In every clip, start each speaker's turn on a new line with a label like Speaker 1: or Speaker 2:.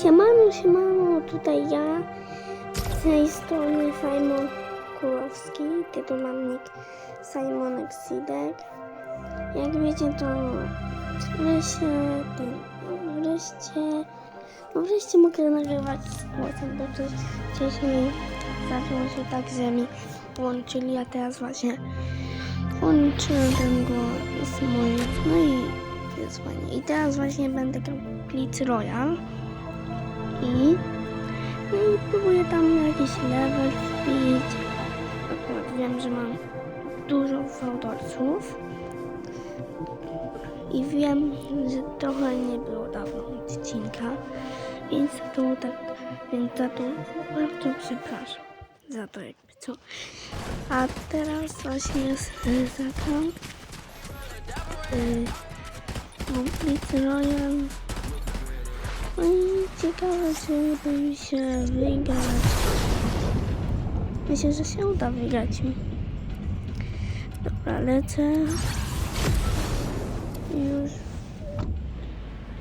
Speaker 1: Siemano, siemano, tutaj ja, z tej strony Simon Kurowski, tytuł mam nick Simon Exidek. Jak wiecie, to wreszcie, ten, wreszcie, no wreszcie mogę nagrywać z głosem, bo wcześniej zaczęło się tak, że mi łączyli, a teraz właśnie łączyłem ten głos z moim, no i jest fajnie. I teraz właśnie będę grał Blitz Royal. I, no i próbuję tam jakiś level wbić. Akurat wiem, że mam dużo fałdolców. I wiem, że trochę nie było dawno odcinka, więc za to tak, więc za to bardzo przepraszam za to jakby co. A teraz właśnie jest y, y, no, Blitz Royal no i ciekawe, czy uda mi się wygrać. Myślę, że się uda wygrać. Dobra, lecę. Już.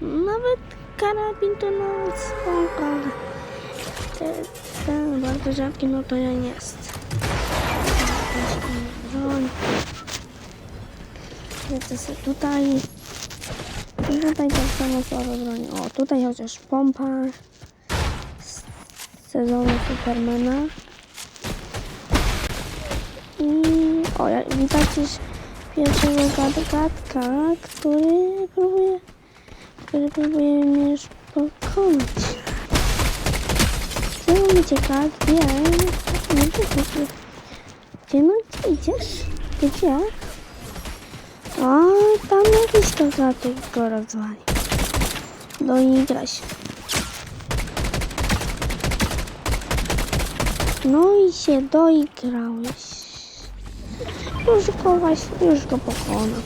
Speaker 1: Nawet karabin to nawet spoko, ale te- ten bardzo rzadki, no to ja nie jest. Lecę sobie tutaj. I tutaj tak samo słabe broni. O, tutaj chociaż pompa z sezonu Supermana. I o, widać już pierwszego gadgatka, który próbuje, który próbuje mnie już pokonać. Gdzie on ucieka? Gdzie? Nie wiem, gdzie no idziesz? Gdzie? Tam jakiś kozatek go rozwali. Doigra się. No i się doigrałeś. Już go właśnie, już go pokonał.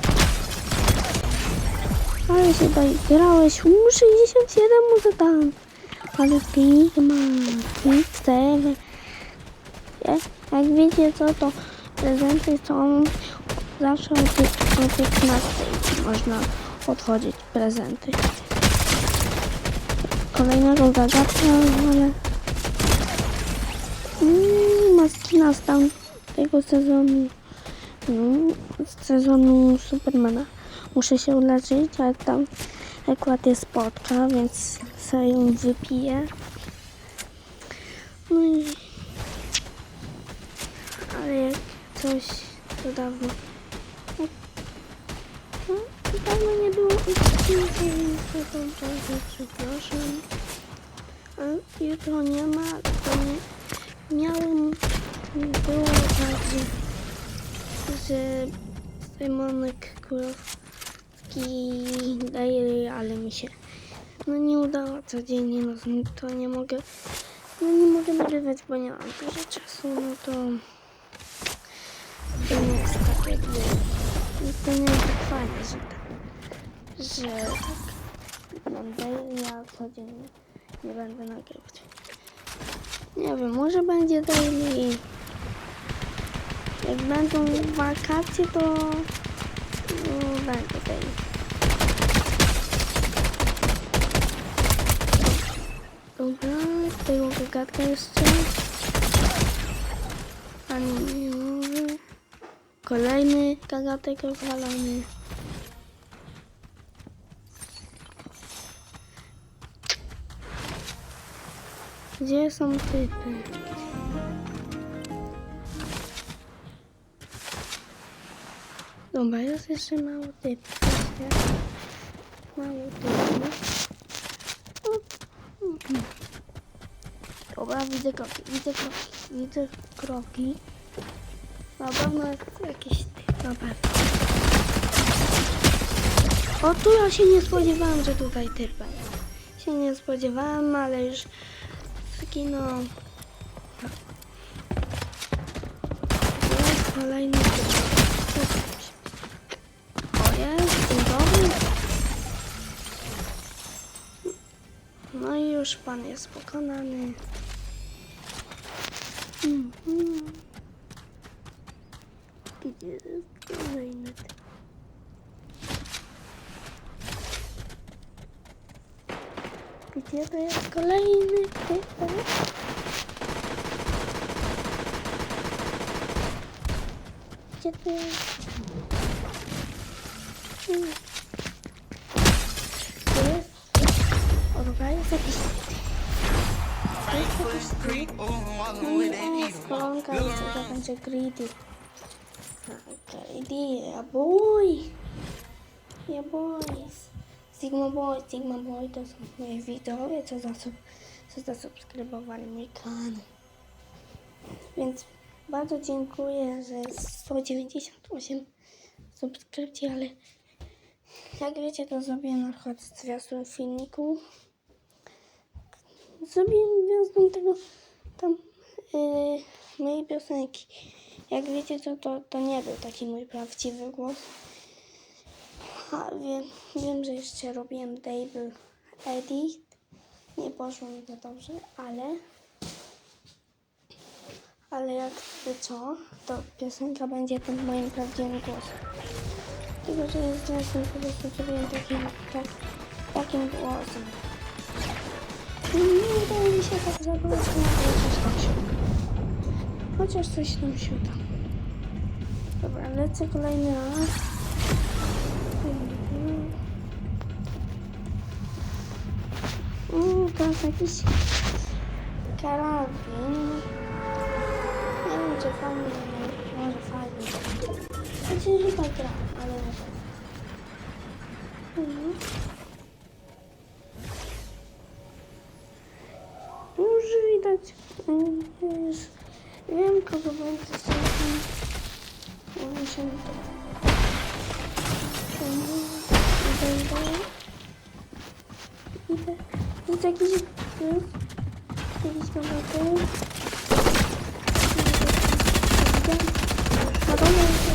Speaker 1: Ale się doigrałeś. U, 67 mu zadałem. Ale Pigma, Pixel. Jak wiecie co, to prezenty są zawsze o pię- o 15 można otworzyć prezenty. Kolejnego zagadka, ale mm, maskina z tamtego sezonu, no, z sezonu Supermana. Muszę się uleczyć, ale tam akurat jest spotka, więc sobie ją wypiję. No i ale jak coś to dawno. No, dawno nie było odcinka, tą bardzo przepraszam. A jutro nie ma, to nie miałem, było tak, że, że Simonek Kurowski daje, ale mi się no nie udało codziennie, no to nie mogę, no nie mogę nagrywać, bo nie mam dużo czasu, no to to nie jest tak jakby, to nie jest tak fajne, że tak, że tak mam daily, a codziennie nie będę nagrywać. Nie wiem, może będzie daily. Jak będą wakacje, to no, będzie daily. Dobra, tego gagatka jeszcze. Ani nie. Kolejny gagatek rozwalony. Gdzie są typy? Dobra, jest jeszcze mało typów. Mało typów. Dobra, widzę kroki, widzę kroki, widzę kroki. Jakiś typ, na pewno. O, tu ja się nie spodziewałam, że tutaj typ. Się nie spodziewałam, ale już zginął. Jest kolejny typ. O, jest, dzień dobry. No i już pan jest pokonany. Mhm. Gdzie typ? Gdzie to jest kolejny typek? Gdzie to jest? Hmm. To. Greedy, yeah boy. Yeah boys. Sigma Boy, Sigma Boy to są moje widzowie, co, zasub, co zasubskrybowali mój kanał. Więc bardzo dziękuję, że jest 198 subskrypcji, ale jak wiecie, to zrobiłem na przykład zwiastun filmiku. Zrobiłem zwiastun tego tam yy, mojej piosenki. Jak wiecie, to, to, to nie był taki mój prawdziwy głos. A, wiem, wiem, że jeszcze robiłem Dable Edit. Nie poszło mi to dobrze, ale ale jak co, to piosenka będzie tym moim prawdziwym głosem. Tylko, że jest jasny, po prostu zrobiłem takim, tak, takim głosem. Nie udało mi się tak zabrać, ale chociaż tam coś tam się uda. Dobra, lecę kolejny raz. Uuu, to jest jakiś karabin. Nie wiem, czy fajny, może fajny. Znaczy, chyba gra, ale nie wiem. Mhm. Już widać, mm, już wiem, kogo będzie się Muszę to. Idę, idę. Idę. Jest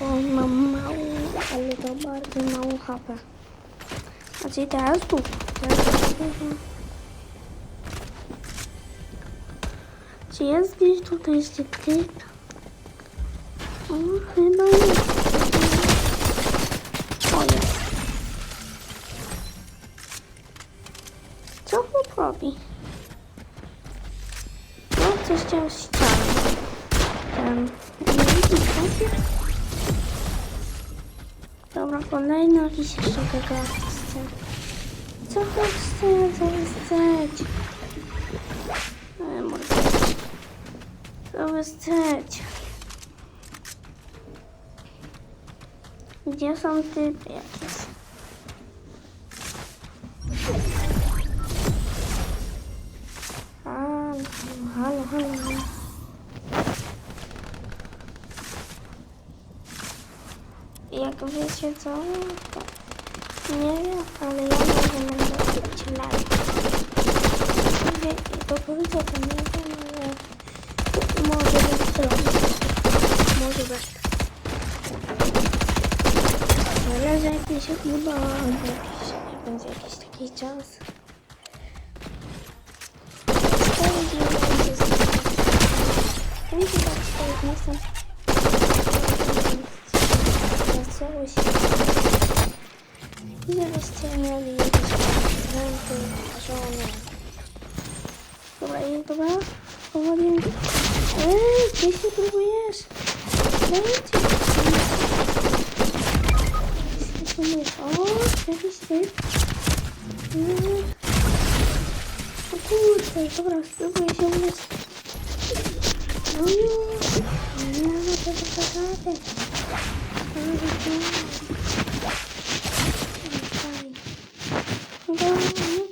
Speaker 1: Bo mam mało, ale to bardzo mało HP. A czyli teraz tu. Czy jest gdzieś tutaj jeszcze typ? O, chyba jest. O, jest. Co chłop robi? No, coś chciał ściągnąć. Ten... Nie widzi papier? Dobra, kolejny jakiś tego chce. Co chłop chce? Co wy może... Co wy chcecie? Gdzie są typy jakieś? Jak wiecie co? Nie wiem, ale ja może będę być live. To powiedział to nie wiem, ale może być zrobić. Może być. Ale że jak mi się uda, będzie jakiś taki czas. Cztery dni będzie zrobić. Będzie tak cztery dni są. Zaczęło się. I żebyście mieli jakieś prezenty, żony. Dobra, i dobra. Powoli. Eee, gdzie się próbujesz? Lecisz. O, jakiś typ. Mm. O kurde, dobra, spróbuję się umieć. No już.